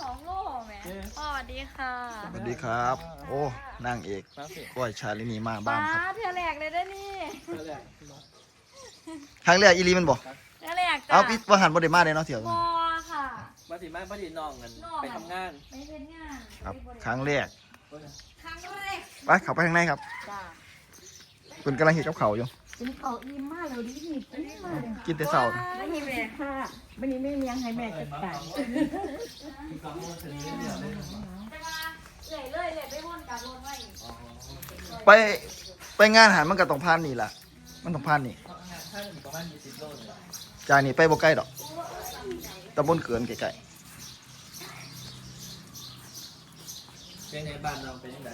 สองโลแหม่พ่อสวัสดีค่ะสวัสดีครับ โอ้นางเอกก้อยชาลินีมาบ้านครับเทือแรกเลยเด้อนี่ครั้งแรกอีหลีมันบอกเทือแรกจ้ะเอาพี่ว่าหันบ่ได้มาเลยเนาะเถียว บอค่ะ มาสิมาพอดีน้องกันน้อง ไปทำงานไปเฮ็ดงานครับ ครั้งแรก ครั้งแรกไปเข้าไปข้างในครับจ้ะคุณกำลังเห็ดกับเขาวอยู่ กินเขาอิ่มมากเลยดิหิบอิ่มมากเลยกินแต่เช้าไม่มีแม่ค่ะวันนี้ไม่เลี้ยงให้แม่จัดการแต่ว่าเอื่อยเลยเลยไปวนกลับวนไว้ไปไปงานอาหารมันก็ต้องผ่านนี่ล่ะมันต้องผ่านนี่ถ้าถึงประมาณยี่สิบโลเลยจากนี่ไปบ่ใกล้ดอกตำบลเกินไกลเป็นในบ้านเราเป็นยังไง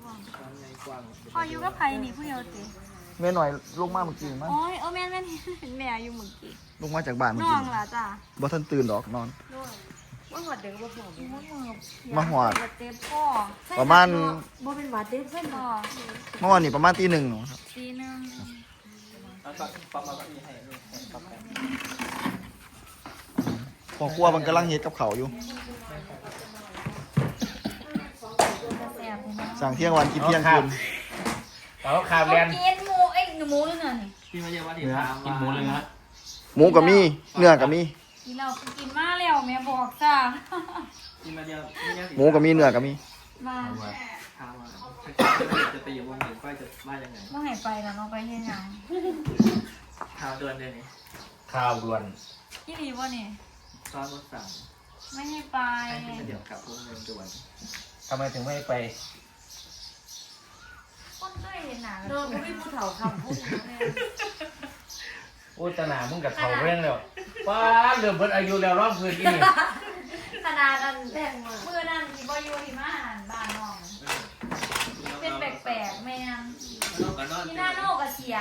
ความใหญ่กว้างพออยู่กับไผนี่ผู้เดียวติๆแม่หน่อยลงมาเมื่อกี้มั้งโอ้ยเออแม่นแม่นเห็นแม่อยู่เมื่อกี้ลงมาจากบ้านเมื่อน้อกี้งล่ะจ้ะบ่ทันตื่นดอกนอน ว่าหอดเด็กว่าหอดมือมือมาหอด เจ็บพ่อประมาณบ่เป็นหวัดเด็กเพื่อนพ่อเมื่อวานนี่ประมาณตีหนึ่งครับปีหนึงเอาฟังฟังมาก็มีให้นี่ให้ฟังกันพอครัวมันกำลังเฮ็ดกับเขาวอยู่ สั่งเที่ยงวันกินเที่ยงคืนเอาขาเขาเรียนกินหมูเอ้ยหมูหรือเงินนี่พี่มาเรียกว่าที่เนื้อถามกินหมูเลยนะหมูก็มีเนื้อก็มีกินเรากินมาแล้วแม่บอกจ้าพี่มาเรียกหมูก็มีเนื้อก็มีมาถามว่าถ้าจะไปอยู่วงหนึ่งก็จะว่ายังไงเมื่อไหร่ไปแล้วเราไปเฮ็ดหยังข่าวด่วนเดือนนี้ข้าวด่วนยี่ดีบ่นี่ซ้อนรถสั่งไม่ให้ไปให้เดี๋ยวกลับวงเงินด่วนทำไมถึงไม่ไป คนเคยเห็นหนังน้องก็ไม่พูดเถ่าคำพูดโอ้ยตาหนามึงกับเขาเร่งแล้วป้าดเริ่มเพิ่นอายุแล้วรอบคืนอีนี่ขนาดนั้นแรงมือนั่นที่บ่อยู่ที่มาหันบ้านน้องเป็นแปลกๆแม่งน้องกับนอนที่หน้าโนกก็เสีย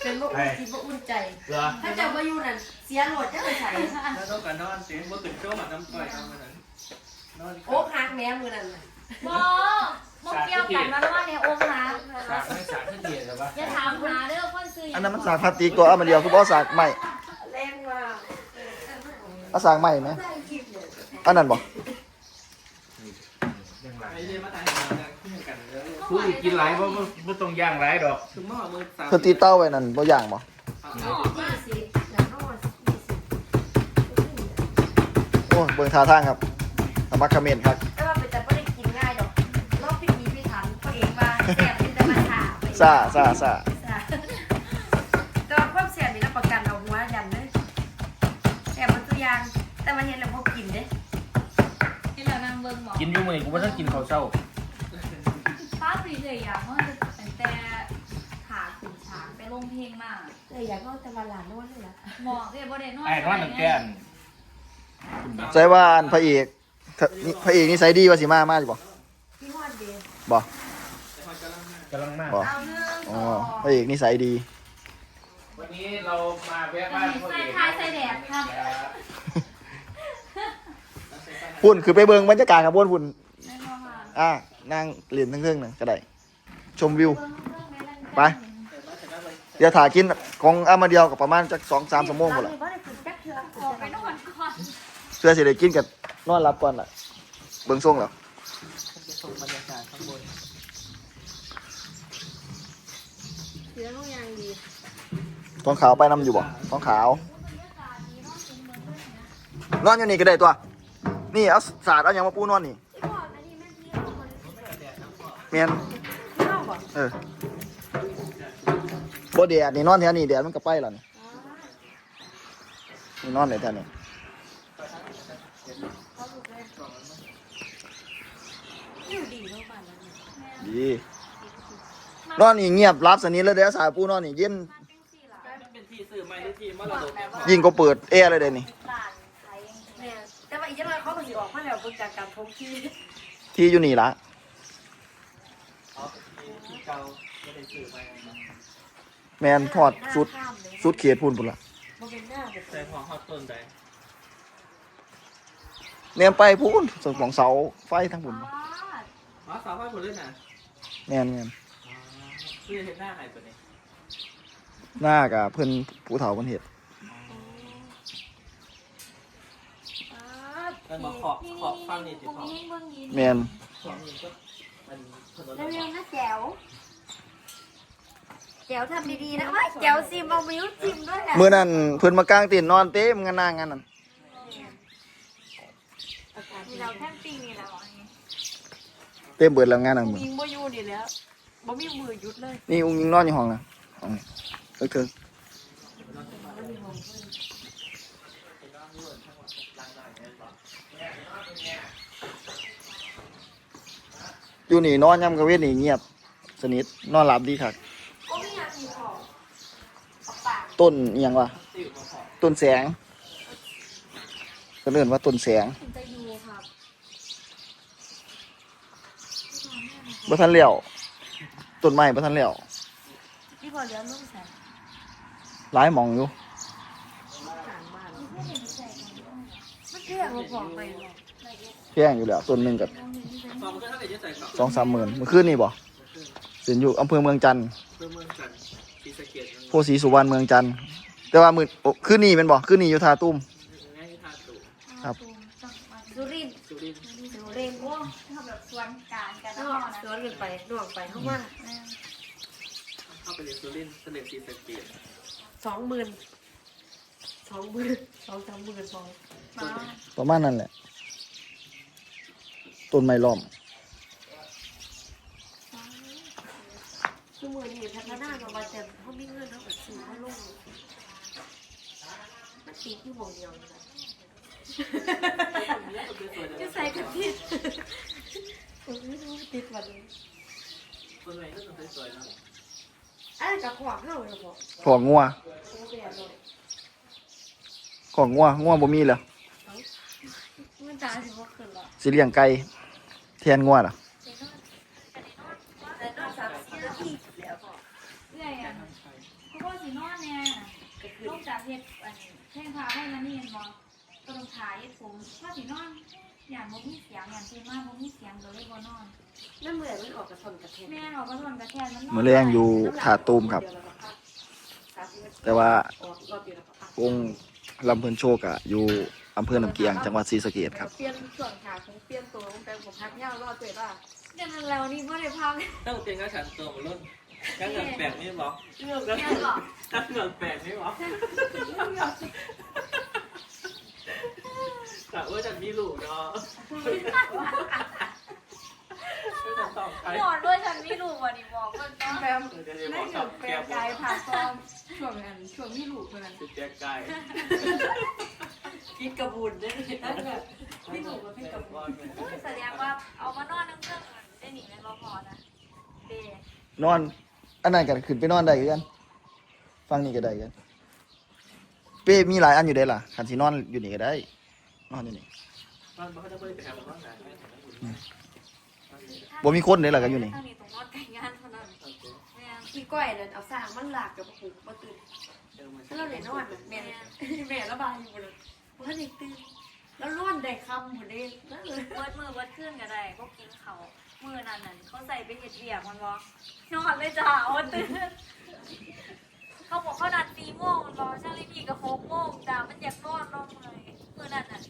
เป็นบ่อุ่นจิตบ่อุ่นใจ เหรอถ้าเจ้ามาอยู่นั่นเสียโหลดจะไปใส่แล้วน้องกับนอนเสียงว่าตื่นโจ้มาน้ำต่อยทำมันนั้นนอนโอ้หักแม่มือนั่นน่ะบ่ บ่เกี่ยวกันมันว่าในองค์นะสากไม่สากที่เดียดใช่ปะอย่าถามหาเด้อคนซื้ออันนั้นมันสากพลาสติกตัวเอามาเดียวคือบ่สากใหม่แรงว่าเอาสากใหม่ไหมได้คลิปเนี่ยอันนั้นบ่ยังไรไอ้เรียนมาถ่ายงานขึ้นกันเลยกูอีกกินหลายเพราะว่าไม่ต้องย่างหลายดอกคือหม้อมือสามเพิ่นตีเต้าไว้นั่นบ่ย่างบ่ยี่สิบอย่างน้อยยี่สิบโอ้ยเบิ่งท่าทางครับตะบักเขมนครับ แซ่บเป็นแต่มันหาไปซ่าซ่าซ่าแต่ว่าความเสียนี่รับประกันเอาหัวยันเลยแอบมันตัวอย่างแต่มันเห็นแล้วพวกกินเด้ที่เรานั่งเบิ่งหมอกินอยู่มื้อนี้กูบ่ทันกินข้าวเช้าป้าปรีเลยอะเมื่อตั้งแต่ขาขุนช้างไปลงเพลงมาเลยอยากเอาแต่วันหลานนวดเลยล่ะหมอเอ้ยบ่ได้นอนไอ้นอนตั้งแต่อันใส่ว่าอันพระเอกถ้านี่พระเอกนี่ใส่ดีว่าสิมามาอยู่บ่พี่ฮอดเดย์บ่ กำลังมากบ่เอาเรื่องอ๋อพระเอกนี่ใส่ดี วันนี้เรามาแวะบ้านใส่ท้ายใส่แดดครับพุ่นคือไปเบิ่งบรรยากาศครับพุ่นพุ่นไม่พอค่ะอ่านั่งเรียนทั้งเรื่องน่ะก็ได้ ชมวิวเบิ่งเรื่องไม่เล่นไป เดี๋ยวถ่ายกินของอามาเดียวกับประมาณจักสองสามชั่วโมงหมดละเราไม่ได้กินแป๊บเดียวออกไปนอนก่อนเพื่อสิได้กินกับนอนรับก่อนล่ะ เบิ่งส่งแล้วจะชมบรรยากาศข้างบน เสียลูกยางดี ท้องขาวไปนํอยู่บ่ท้องขาว นอนอยู่นี่ก็ได้ตัว นี่เอาสาดเอาหยังมาปูนอนนี่เมียนเข้าบ่เออบ่แดดนี่นอนแถวนี้แดดมันก็ไปแล้วนี่นี่นอนเลยแถวนี้ดีเท่ากันแล้วเนี่ยดีนอนนี่เงียบรับสนิทเลยเด้อสายปูนอนนี่เย็น ยยิ่งก็เปิดแอร์เลยเด้นี่เนี่ยแต่ว่าอีกอย่างไรเขาก็สิออกมาแล้วบนจากการทบที่ที่อยู่นี่ละอ๋อที่เก่าไม่ได้สื่อไปนะแมนทอดสุดสุดเขตพูนพุ่นละมันเป็นหน้าแบบใส่ของฮอตต้นใดแนมไปพูนส่วนของเสาไฟทั้งพุ่นอ๋อสาวไฟผลเลยนะแมนแมนเพื่อเห็นหน้าใครตัวนี้ หน้ากับเพื่อนผู้เฒ่าเพิ่นเฮ็ดปมันบอกขอบขอบฟังนี่ติพรุ่งขอบนี้เบิ่งยินแมนขอบนี่ก็มันถนนเร็วๆนะแจ๋วแจ๋วทำดีๆนะว่าแจ๋วซิมเอามิวซิมด้วยอะมื้อนั้นเพิ่อนมากลางเต็นนอนเต็มงานนางานนั้นเราแค่ปิ้งนี่แหละอันนี้เต็มเบิดแล้วงานนั้นมื้อยิงบ่อยู่นี่แล้วบ่มีมือหยุดเลย นี่อุ้งยิงนอนอยู่ห้องนะ ก็คือยู่นี่นอนย่ำกระเวทนี่เงียบ สนิทนอนหลับดีค่ะต้นเอียงวะต้นแสงก็เลื่อนว่าต้นแสงบ่ทันเหลี่ยวต้นไม้บ่ทันเหลี่ยว พี่พอเลี้ยงลูกแสนหลายหม่องอยู่มันเที่ยงเราบอกไปหรอกแพงอยู่แล้วต้นหนึงก็ฟองมันก็ถ้าเกิดจะใส่กับสองสามหมื่นเมื่อคืนนี่บ่เสียนอยู่อำเภอเมืองจันทร์เพื่อเมืองจันทร์ศรีสะเกษโพธิ์ศรีสุวรรณเมืองจันทร์แต่ว่ามื้อโอ้คืนนี้แม่นบ่คืนนี้อยู่ท่าตุ้ม ง่ายที่ทาตู่ครับ สุรินทร์สุรินทร์สุรินทร์โอ้เขาแบบสวนกลารกันนนะอพ่อกนะสวนกันไปนอกไปเข้ามา เข้าไปเรียนสุรินทร์เสด็จศรีสะเกษสองหมื่นสองหมื่นสองสามหมื่นสองมาประมาณนั้นแหละ ต้นไม้ล้อม คือมือนี่พัฒนามาว่าแต่เขามีเงินเขาก็ซื้อเขาลงมันตีที่วงเดียวเลยนะจะใส่กระติดผมไม่รู้ติดวันนี้คนไหนก็ต้องสวยๆนะ อันนั้นกับขวางเข้าเลยบอกของงัวโอ้เบียร์เลยของงัวงัวบ่มีแล้วมันตาถึงว่าขึ้นหรอสิเลี้ยงไก่แทนงัวล่ะแต่นอกจากสี่นาทีแล้วก็เรื่อยอะเพราะว่าสีนอนเนี่ยนอกจากเห็ดอันแท่งพาให้มันนี่เห็นบ่ก็ต้องถ่ายเห็ดผมถ้าสีนอนอย่างบ่มีเสียงอย่างเช่นมากบ่มีเสียงเลยบ่นอน นั่นเหมือนมันออกกระทนกระเทนแม่ออกมาทนกระแทนมันนอนมื้อแรงอยู่ท่าตุ้มครับ แต่ว่าออกรอบเดียวแล้วก็พักวงลำเพิ่นโชคอะอยู่อำเภอน้ำเกียง จังหวัดศรีสะเกษครับ เปลี่ยนส่วนขาของเปลี่ยนตัวลงไปผมพักยาวรอดเลยว่าเดี๋ยวนั้นแล้วนี่บ่ได้พักต้องเป็นกระฉันตัวมันรุ่นกระเงินแปลกนี่บอกเลือกกระเงินกระเงินแปลกนี่บอกแต่ว่าจะมีลูกเนาะไม่ ต้องตอบใครนอนด้วยฉันไม่รู้วันนี้บอกมันต้องแปมเดี๋ยวจะบนั่อนกอยู่กับแปแก้มมกายผ่าซ้อมช่วงนั้นช่วงที่ลูกคนนั้นสุดแก้กายกินกระบุนได้นั่นแบบพี่หนูกับพี่กระบุนแสดงว่าเอามานอนนั่งเครื่องได้หนีเป็นบ่พอนะเดนอน อันนั้นก็ขึ้นไปนอนได้คือกัน ฟังนี่ก็ได้กัน เป้มีหลายอันอยู่ได้ล่ะคันสินอนอยู่นี่ก็ได้ นอนอยู่นี่ มันเขาจะไม่ได้ไปทำมันไหน บ่มีคนเด้ล่ะก็อยู่นี่ทางนี้ตรงนอนแต่งงานเท่านั้นแม่พี่ก้อยเนี่ยเอาสร้างมันหลากกับผูกมาตื่นแล้วเราเลยนอนแม่แม่ระบายอยู่เลยว่าเด็กตื่นแล้วนอนได้คำหมดเลยนั่นเลยเบิดมือเบิดขึ้นก็ได้พวกกินเขามือนั่นน่ะเขาใส่ไปเห็ดเบียกมันบ่นอนเลยจ้าเอาตื่นเขาบอกเขานัดสี่โมงมันบอกช่างรีบีกับหกโมงจ้ามันอยากนอนนอนเลยมือนั่นน่ะ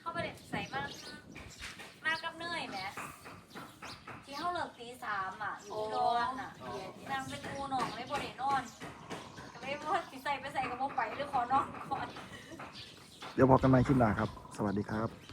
เขาไปเด็ใส่มากมากกับเนยแหมที่เขาเลิกตีสามอะอยู่ที่โรงอะนางเป็นงูหนองเลยบ่ได้นอนก็ไม่พอสิใส่ไปใส่กับโมไปหรือขอนอนก่อน เดี๋ยวพบกันใหม่คลิปหน้าครับ สวัสดีครับ